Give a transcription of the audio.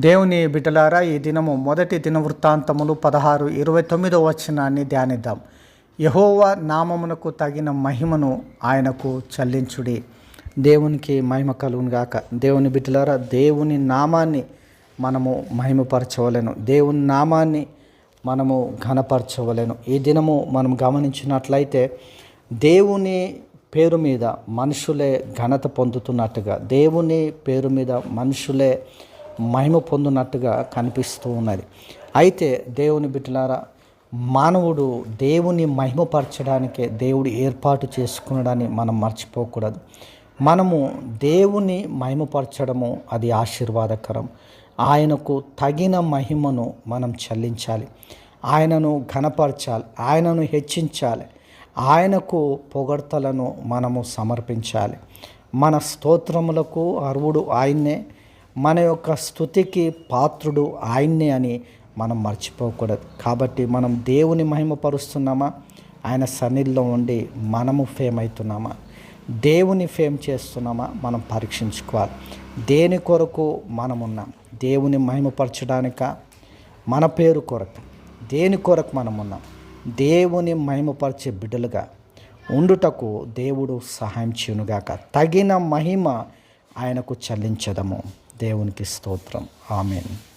దేవుని బిడ్డలారా ఈ దినము మొదటి దిన వృత్తాంతములు పదహారు ఇరవై తొమ్మిదో వచనాన్ని ధ్యానిద్దాం. యహోవా నామమునకు తగిన మహిమను ఆయనకు చెల్లించుడి. దేవునికి మహిమ కలుగునుగాక దేవుని బిడ్డలారా దేవుని నామాన్ని మనము మహిమపరచవలెను. దేవుని నామాన్ని మనము ఘనపరచవలెను. ఈ దినము మనం గమనించినట్లయితే దేవుని పేరు మీద మనుషులే ఘనత పొందుతున్నట్టుగా దేవుని పేరు మీద మనుషులే మహిమ పొందినట్టుగా కనిపిస్తూ ఉన్నది. అయితే దేవుని బిడ్డలారా మానవుడు దేవుని మహిమపరచడానికే దేవుడు ఏర్పాటు చేసుకునడాన్ని మనం మర్చిపోకూడదు. మనము దేవుని మహిమపరచడము అది ఆశీర్వాదకరం. ఆయనకు తగిన మహిమను మనం చెల్లించాలి. ఆయనను ఘనపరచాలి ఆయనను హెచ్చించాలి ఆయనకు పొగడ్తలను మనము సమర్పించాలి. మన స్తోత్రములకు అర్వుడు ఆయన్నే మన యొక్క స్థుతికి పాత్రుడు ఆయన్నే అని మనం మర్చిపోకూడదు. కాబట్టి మనం దేవుని మహిమపరుస్తున్నామా? ఆయన సన్నిధిలో ఉండి మనము ఫేమ్ అవుతున్నామా? దేవుని ఫేమ్ చేస్తున్నామా? మనం పరీక్షించుకోవాలి. దేని కొరకు మనమున్నాం? దేవుని మహిమపరచడానిక? మన పేరు కొరకు. దేని కొరకు మనమున్నాం? దేవుని మహిమపరిచే బిడ్డలుగా ఉండుటకు దేవుడు సహాయం చేయనుగాక. తగిన మహిమ ఆయనకు చెల్లించదము. దేవునికి స్తోత్రం. ఆమెను.